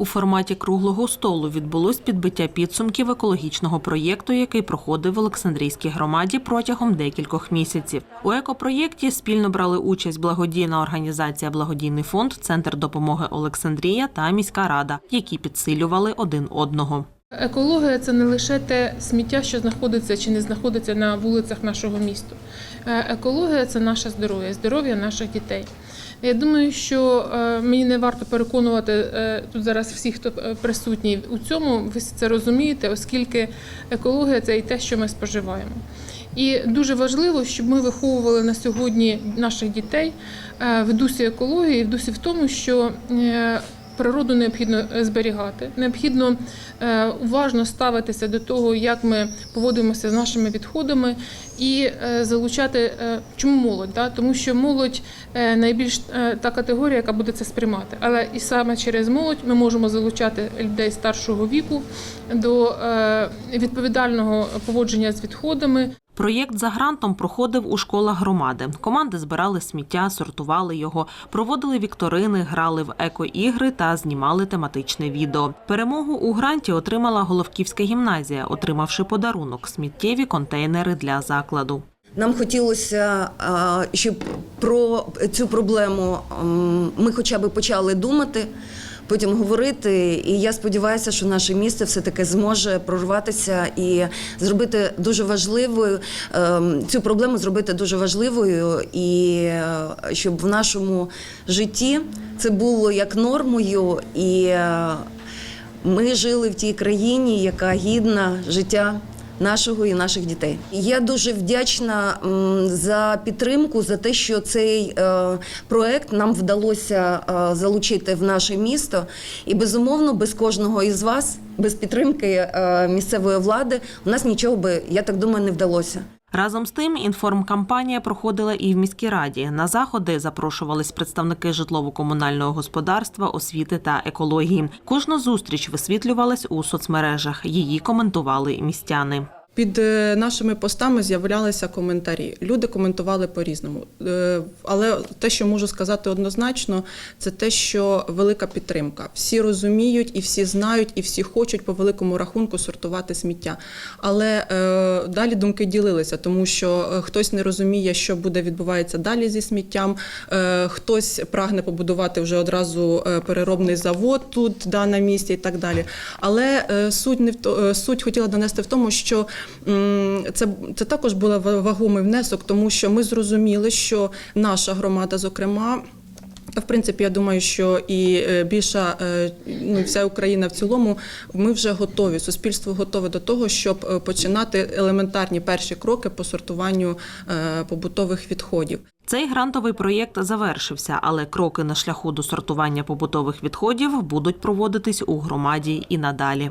У форматі круглого столу відбулось підбиття підсумків екологічного проєкту, який проходив в Олександрійській громаді протягом декількох місяців. У екопроєкті спільно брали участь благодійна організація Благодійний фонд, Центр допомоги Олександрія та міська рада, які підсилювали один одного. Екологія це не лише те сміття, що знаходиться чи не знаходиться на вулицях нашого міста. Е, Екологія це наше здоров'я, здоров'я наших дітей. Я думаю, що е, мені не варто переконувати е, тут зараз всіх, хто присутній у цьому, ви це розумієте, оскільки екологія це і те, що ми споживаємо. І дуже важливо, щоб ми виховували на сьогодні наших дітей в дусі екології, в дусі в тому, що природу необхідно е, зберігати, необхідно е, уважно ставитися до того, як ми поводимося з нашими відходами, і е, залучати чому молодь? Да? Тому що молодь найбільш та категорія, яка буде це сприймати. Але і саме через молодь ми можемо залучати людей старшого віку до відповідального поводження з відходами. Проєкт за грантом проходив у школах громади. Команди збирали сміття, сортували його, проводили вікторини, грали в еко-ігри та знімали тематичне відео. Перемогу у гранті отримала Головківська гімназія, отримавши подарунок сміттєві контейнери для закладу. Нам хотілося, щоб про цю проблему ми хоча б почали думати, потім говорити. І я сподіваюся, що наше місто все-таки зможе прорватися і зробити дуже важливою ем, цю проблему зробити дуже важливою, і е, щоб в нашому житті це було як нормою, і е, ми жили в тій країні, яка гідна життя нашого і наших дітей. Я дуже вдячна за підтримку, за те, що цей е, проект нам вдалося е, залучити в наше місто. І безумовно, без кожного із вас, без підтримки е, місцевої влади, у нас нічого би, я так думаю, не вдалося. Разом з тим інформкампанія проходила і в міській раді. На заходи запрошувались представники житлово-комунального господарства, освіти та екології. Кожна зустріч висвітлювалась у соцмережах. Її коментували містяни. Під е, нашими постами з'являлися коментарі. Люди коментували по-різному. Е, Але те, що можу сказати однозначно, це те, що велика підтримка. Всі розуміють і всі знають, і всі хочуть по великому рахунку сортувати сміття. Але е, далі думки ділилися, тому що е, хтось не розуміє, що буде відбувається далі зі сміттям. е, Хтось прагне побудувати вже одразу переробний завод тут, да, на місці і так далі. Але е, суть не в суть хотіла донести в тому, що це, це також був вагомий внесок, тому що ми зрозуміли, що наша громада, зокрема. В принципі, я думаю, що і е, більша е, ну, вся Україна в цілому, ми вже готові. Суспільство готове до того, щоб е, починати елементарні перші кроки по сортуванню побутових відходів. Цей грантовий проєкт завершився, але кроки на шляху до сортування побутових відходів будуть проводитись у громаді і надалі.